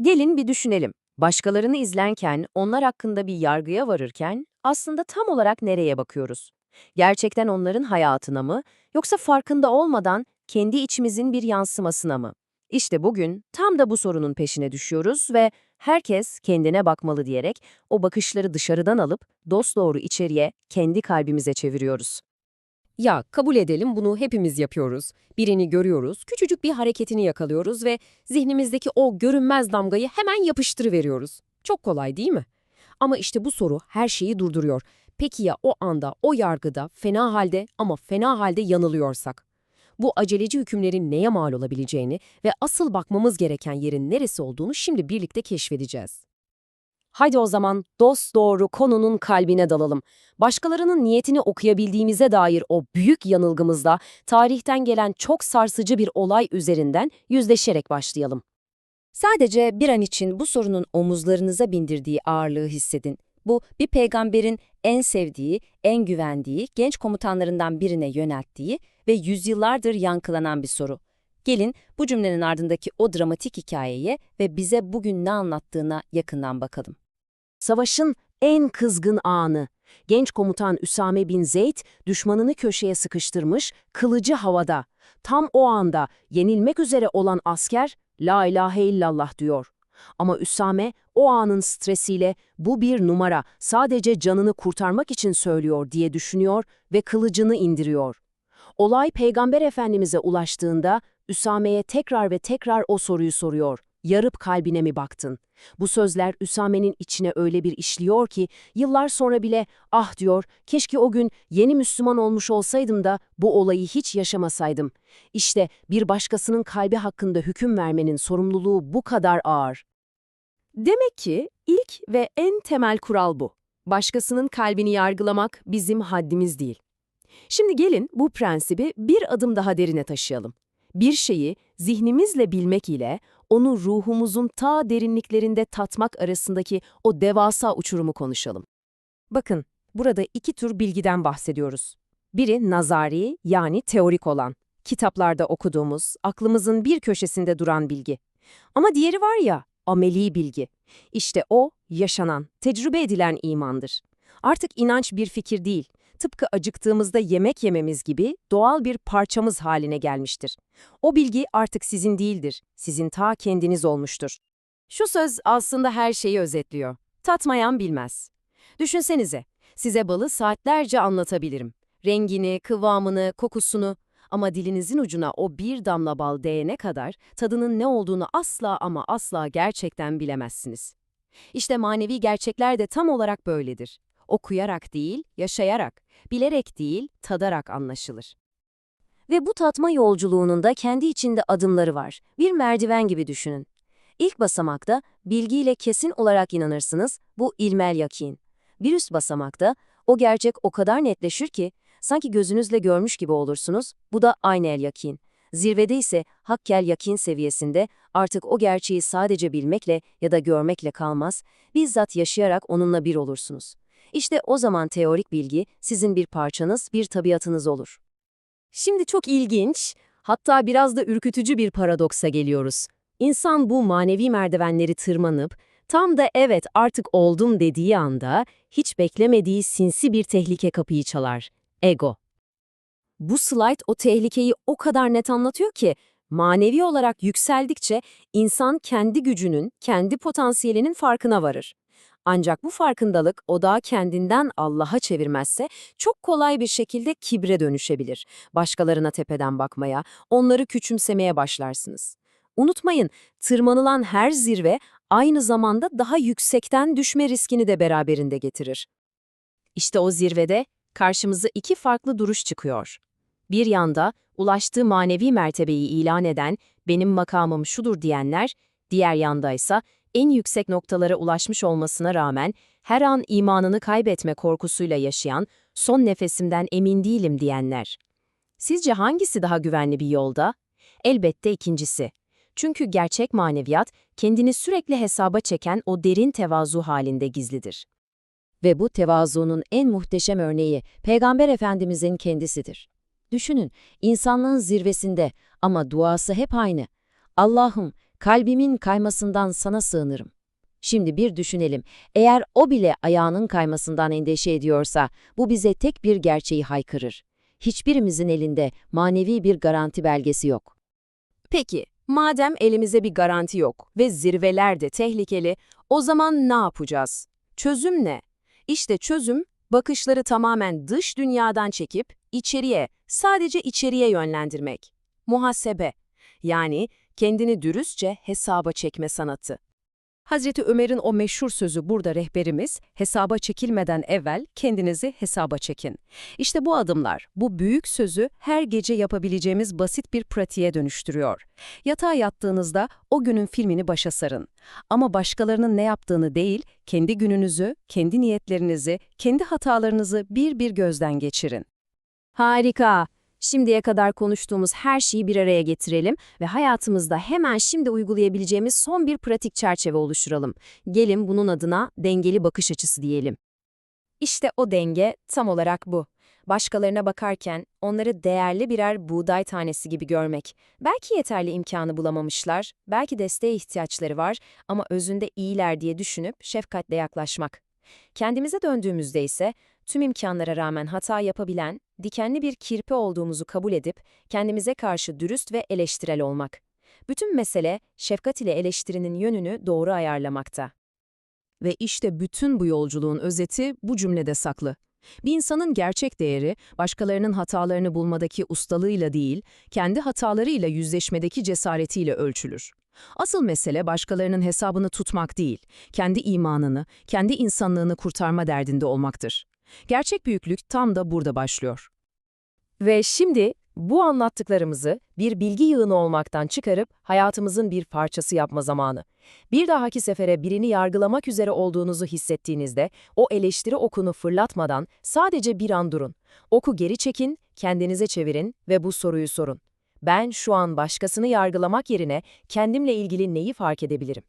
Gelin bir düşünelim. Başkalarını izlerken, onlar hakkında bir yargıya varırken aslında tam olarak nereye bakıyoruz? Gerçekten onların hayatına mı yoksa farkında olmadan kendi içimizin bir yansımasına mı? İşte bugün tam da bu sorunun peşine düşüyoruz ve herkes kendine bakmalı diyerek o bakışları dışarıdan alıp dosdoğru içeriye, kendi kalbimize çeviriyoruz. Ya kabul edelim bunu hepimiz yapıyoruz. Birini görüyoruz, küçücük bir hareketini yakalıyoruz ve zihnimizdeki o görünmez damgayı hemen yapıştırıveriyoruz. Çok kolay değil mi? Ama işte bu soru her şeyi durduruyor. Peki ya o anda, o yargıda, fena halde ama fena halde yanılıyorsak? Bu aceleci hükümlerin neye mal olabileceğini ve asıl bakmamız gereken yerin neresi olduğunu şimdi birlikte keşfedeceğiz. Haydi o zaman dost doğru konunun kalbine dalalım. Başkalarının niyetini okuyabildiğimize dair o büyük yanılgımızla tarihten gelen çok sarsıcı bir olay üzerinden yüzleşerek başlayalım. Sadece bir an için bu sorunun omuzlarınıza bindirdiği ağırlığı hissedin. Bu bir peygamberin en sevdiği, en güvendiği, genç komutanlarından birine yönelttiği ve yüzyıllardır yankılanan bir soru. Gelin bu cümlenin ardındaki o dramatik hikayeye ve bize bugün ne anlattığına yakından bakalım. Savaşın en kızgın anı. Genç komutan Üsame bin Zeyd düşmanını köşeye sıkıştırmış, kılıcı havada. Tam o anda yenilmek üzere olan asker La ilahe illallah diyor. Ama Üsame o anın stresiyle bu bir numara sadece canını kurtarmak için söylüyor diye düşünüyor ve kılıcını indiriyor. Olay Peygamber Efendimiz'e ulaştığında Üsame'ye tekrar ve tekrar o soruyu soruyor. Yarıp kalbine mi baktın? Bu sözler Üsame'nin içine öyle bir işliyor ki yıllar sonra bile ah diyor keşke o gün yeni Müslüman olmuş olsaydım da bu olayı hiç yaşamasaydım. İşte bir başkasının kalbi hakkında hüküm vermenin sorumluluğu bu kadar ağır. Demek ki ilk ve en temel kural bu. Başkasının kalbini yargılamak bizim haddimiz değil. Şimdi gelin bu prensibi bir adım daha derine taşıyalım. Bir şeyi zihnimizle bilmek ile onu ruhumuzun ta derinliklerinde tatmak arasındaki o devasa uçurumu konuşalım. Bakın, burada iki tür bilgiden bahsediyoruz. Biri nazari yani teorik olan, kitaplarda okuduğumuz, aklımızın bir köşesinde duran bilgi. Ama diğeri var ya, ameli bilgi. İşte o, yaşanan, tecrübe edilen imandır. Artık inanç bir fikir değil, tıpkı acıktığımızda yemek yememiz gibi doğal bir parçamız haline gelmiştir. O bilgi artık sizin değildir, sizin ta kendiniz olmuştur. Şu söz aslında her şeyi özetliyor. Tatmayan bilmez. Düşünsenize, size balı saatlerce anlatabilirim. Rengini, kıvamını, kokusunu ama dilinizin ucuna o bir damla bal değene kadar tadının ne olduğunu asla ama asla gerçekten bilemezsiniz. İşte manevi gerçekler de tam olarak böyledir. Okuyarak değil, yaşayarak, bilerek değil, tadarak anlaşılır. Ve bu tatma yolculuğunun da kendi içinde adımları var. Bir merdiven gibi düşünün. İlk basamakta bilgiyle kesin olarak inanırsınız, bu ilmel yakin. Bir üst basamakta o gerçek o kadar netleşir ki sanki gözünüzle görmüş gibi olursunuz, bu da aynel yakin. Zirvede ise hakkel yakin seviyesinde artık o gerçeği sadece bilmekle ya da görmekle kalmaz, bizzat yaşayarak onunla bir olursunuz. İşte o zaman teorik bilgi sizin bir parçanız, bir tabiatınız olur. Şimdi çok ilginç, hatta biraz da ürkütücü bir paradoksa geliyoruz. İnsan bu manevi merdivenleri tırmanıp, tam da evet artık oldum dediği anda, hiç beklemediği sinsi bir tehlike kapıyı çalar. Ego. Bu slide o tehlikeyi o kadar net anlatıyor ki, manevi olarak yükseldikçe insan kendi gücünün, kendi potansiyelinin farkına varır. Ancak bu farkındalık odağı kendinden Allah'a çevirmezse çok kolay bir şekilde kibre dönüşebilir. Başkalarına tepeden bakmaya, onları küçümsemeye başlarsınız. Unutmayın, tırmanılan her zirve aynı zamanda daha yüksekten düşme riskini de beraberinde getirir. İşte o zirvede karşımıza iki farklı duruş çıkıyor. Bir yanda ulaştığı manevi mertebeyi ilan eden, benim makamım şudur diyenler, diğer yanda ise en yüksek noktalara ulaşmış olmasına rağmen her an imanını kaybetme korkusuyla yaşayan, son nefesimden emin değilim diyenler. Sizce hangisi daha güvenli bir yolda? Elbette ikincisi. Çünkü gerçek maneviyat kendini sürekli hesaba çeken o derin tevazu halinde gizlidir. Ve bu tevazunun en muhteşem örneği Peygamber Efendimizin kendisidir. Düşünün, insanlığın zirvesinde ama duası hep aynı. Allah'ım Kalbimin kaymasından sana sığınırım. Şimdi bir düşünelim. Eğer o bile ayağının kaymasından endişe ediyorsa, bu bize tek bir gerçeği haykırır. Hiçbirimizin elinde manevi bir garanti belgesi yok. Peki, madem elimize bir garanti yok ve zirveler de tehlikeli, o zaman ne yapacağız? Çözüm ne? İşte çözüm, bakışları tamamen dış dünyadan çekip içeriye, sadece içeriye yönlendirmek. Muhasebe, yani kendini dürüstçe hesaba çekme sanatı. Hazreti Ömer'in o meşhur sözü burada rehberimiz, hesaba çekilmeden evvel kendinizi hesaba çekin. İşte bu adımlar, bu büyük sözü her gece yapabileceğimiz basit bir pratiğe dönüştürüyor. Yatağa yattığınızda o günün filmini başa sarın. Ama başkalarının ne yaptığını değil, kendi gününüzü, kendi niyetlerinizi, kendi hatalarınızı bir bir gözden geçirin. Harika! Şimdiye kadar konuştuğumuz her şeyi bir araya getirelim ve hayatımızda hemen şimdi uygulayabileceğimiz son bir pratik çerçeve oluşturalım. Gelin bunun adına dengeli bakış açısı diyelim. İşte o denge tam olarak bu. Başkalarına bakarken onları değerli birer buğday tanesi gibi görmek. Belki yeterli imkanı bulamamışlar, belki desteğe ihtiyaçları var ama özünde iyiler diye düşünüp şefkatle yaklaşmak. Kendimize döndüğümüzde ise tüm imkanlara rağmen hata yapabilen, dikenli bir kirpi olduğumuzu kabul edip kendimize karşı dürüst ve eleştirel olmak. Bütün mesele şefkat ile eleştirinin yönünü doğru ayarlamakta. Ve işte bütün bu yolculuğun özeti bu cümlede saklı. Bir insanın gerçek değeri, başkalarının hatalarını bulmadaki ustalığıyla değil, kendi hatalarıyla yüzleşmedeki cesaretiyle ölçülür. Asıl mesele başkalarının hesabını tutmak değil, kendi imanını, kendi insanlığını kurtarma derdinde olmaktır. Gerçek büyüklük tam da burada başlıyor. Ve şimdi bu anlattıklarımızı bir bilgi yığını olmaktan çıkarıp hayatımızın bir parçası yapma zamanı. Bir dahaki sefere birini yargılamak üzere olduğunuzu hissettiğinizde o eleştiri okunu fırlatmadan sadece bir an durun. Oku geri çekin, kendinize çevirin ve bu soruyu sorun. Ben şu an başkasını yargılamak yerine kendimle ilgili neyi fark edebilirim?